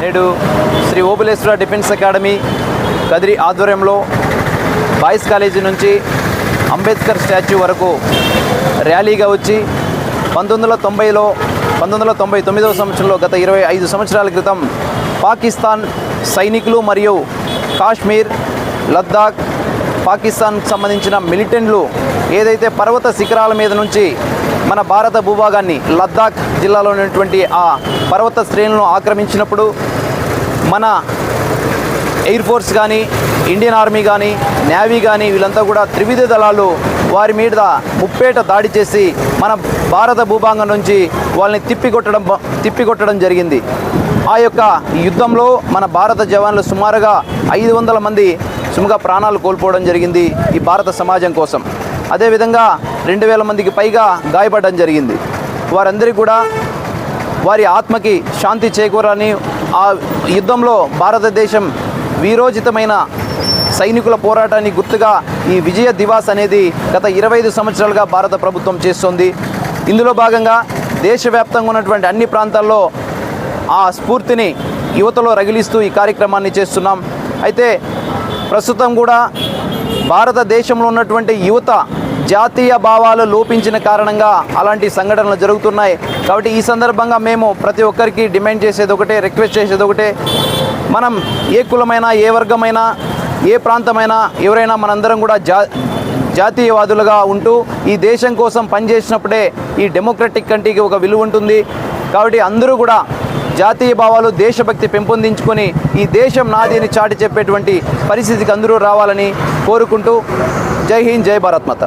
నేడు Shri Obuleswara defence academy Kadiri ఆధ్వర్యంలో boys college నుంచి అంబేద్కర్ స్టాచ్యూ వరకు ర్యాలీగా వచ్చి పంతొమ్మిది వందల తొంభైలో పంతొమ్మిది వందల తొంభై తొమ్మిదవ సంవత్సరంలో గత ఇరవై ఐదు సంవత్సరాల క్రితం పాకిస్తాన్ సైనికులు మరియు కాశ్మీర్ లద్దాఖ్ పాకిస్తాన్కి సంబంధించిన మిలిటెంట్లు ఏదైతే పర్వత శిఖరాల మీద నుంచి మన భారత భూభాగాన్ని లద్దాఖ్ జిల్లాలో ఉన్నటువంటి ఆ పర్వత శ్రేణులను ఆక్రమించినప్పుడు మన ఎయిర్ ఫోర్స్ కానీ ఇండియన్ ఆర్మీ కానీ నేవీ కానీ వీళ్ళంతా కూడా త్రివిధ దళాలు వారి మీద ముప్పేట దాడి చేసి మన భారత భూభాగం నుంచి వాళ్ళని తిప్పికొట్టడం తిప్పికొట్టడం జరిగింది. ఆ యొక్క యుద్ధంలో మన భారత జవాన్లు సుమారుగా ఐదు వందల మంది సుముగా ప్రాణాలు కోల్పోవడం జరిగింది ఈ భారత సమాజం కోసం. అదేవిధంగా రెండు వేల మందికి పైగా గాయపడడం జరిగింది. వారందరికీ కూడా వారి ఆత్మకి శాంతి చేకూరాలని ఆ యుద్ధంలో భారతదేశం వీరోచితమైన సైనికుల పోరాటానికి గుర్తుగా ఈ విజయ దివాస్ అనేది గత ఇరవై ఐదు సంవత్సరాలుగా భారత ప్రభుత్వం చేస్తోంది. ఇందులో భాగంగా దేశవ్యాప్తంగా ఉన్నటువంటి అన్ని ప్రాంతాల్లో ఆ స్ఫూర్తిని యువతలో రగిలిస్తూ ఈ కార్యక్రమాన్ని చేస్తున్నాం. అయితే ప్రస్తుతం కూడా భారతదేశంలో ఉన్నటువంటి యువత జాతీయ భావాలు లోపించిన కారణంగా అలాంటి సంఘటనలు జరుగుతున్నాయి. కాబట్టి ఈ సందర్భంగా మేము ప్రతి ఒక్కరికి డిమాండ్ చేసేది ఒకటే రిక్వెస్ట్ చేసేది ఒకటే. మనం ఏ కులమైనా ఏ వర్గమైనా ఏ ప్రాంతమైనా ఎవరైనా మనందరం కూడా జా జాతీయవాదులుగా ఉంటూ ఈ దేశం కోసం పనిచేసినప్పుడే ఈ డెమోక్రటిక్ కంట్రీకి ఒక విలువ ఉంటుంది. కాబట్టి అందరూ కూడా జాతీయ భావాలు దేశభక్తి పెంపొందించుకొని ఈ దేశం నాది అని చాటి చెప్పేటువంటి పరిస్థితికి అందరూ రావాలని కోరుకుంటూ జై హింద్ జై భారత్ మాత.